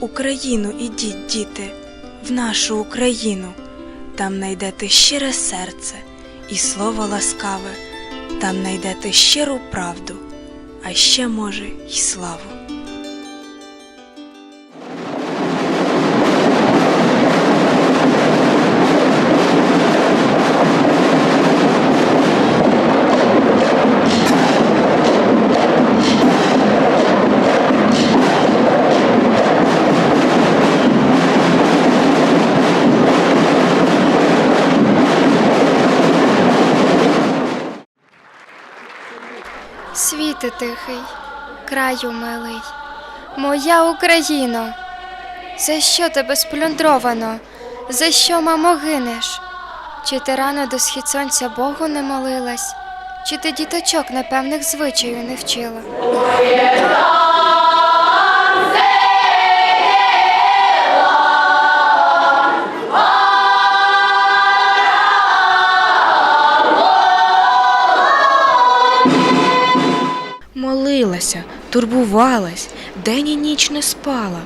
Україну ідіть, діти, в нашу Україну, там найдете щире серце і слово ласкаве, там найдете щиру правду, а ще, може, й славу. Світи тихий, краю милий, моя Україно, за що тебе сплюндровано, за що, мамо, гинеш? Чи ти рано до схід сонця Богу не молилась, чи ти діточок непевних звичаю не вчила? Молилася, турбувалась, день і ніч не спала,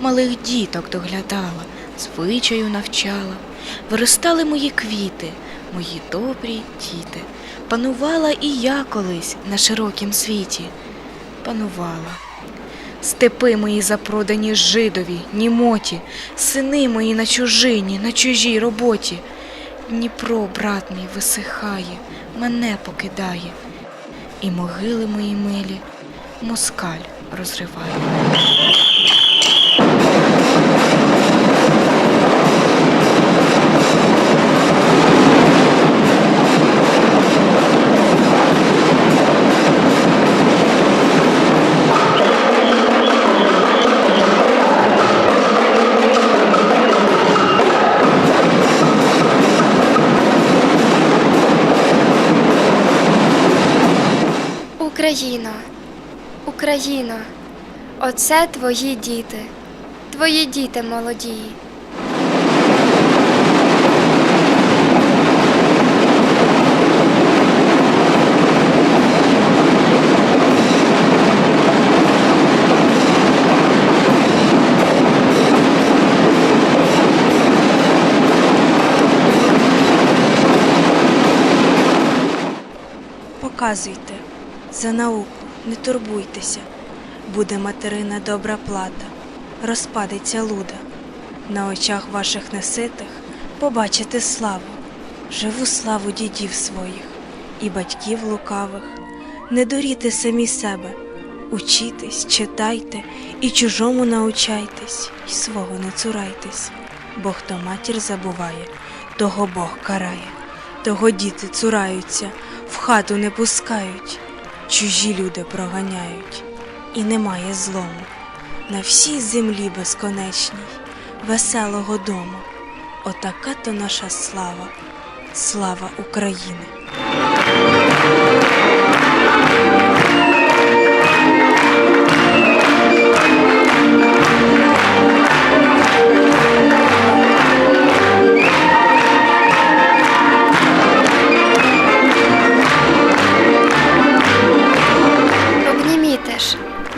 малих діток доглядала, звичаю навчала. Виростали мої квіти, мої добрі діти. Панувала і я колись на широкім світі. Панувала. Степи мої запродані жидові, німоті, сини мої на чужині, на чужій роботі. Дніпро, брат мій, висихає, мене покидає і могили мої милі москаль розриває. Україно, Україно, оце твої діти, твої діти молоді. Показуйте, за науку. Не турбуйтеся, буде материна добра плата, розпадеться луда. На очах ваших неситих побачите славу, живу славу дідів своїх і батьків лукавих. Не дуріте самі себе, учітесь, читайте і чужому научайтесь, і свого не цурайтесь, бо хто матір забуває, того Бог карає, того діти цураються, в хату не пускають, чужі люди проганяють, і немає злому на всій землі безконечній, веселого дому. Отака то наша слава, слава України.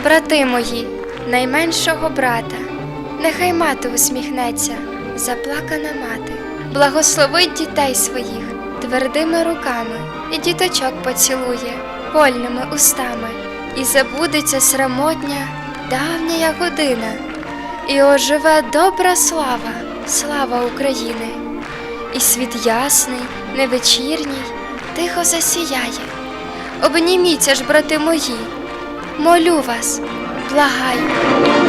Брати мої, найменшого брата, нехай мати усміхнеться, заплакана мати, благословить дітей своїх твердими руками, і діточок поцілує вольними устами, і забудеться срамотня давня година, і оживе добра слава, слава України, і світ ясний, невечірній, тихо засіяє. Обніміться ж, брати мої, молю вас, благаю.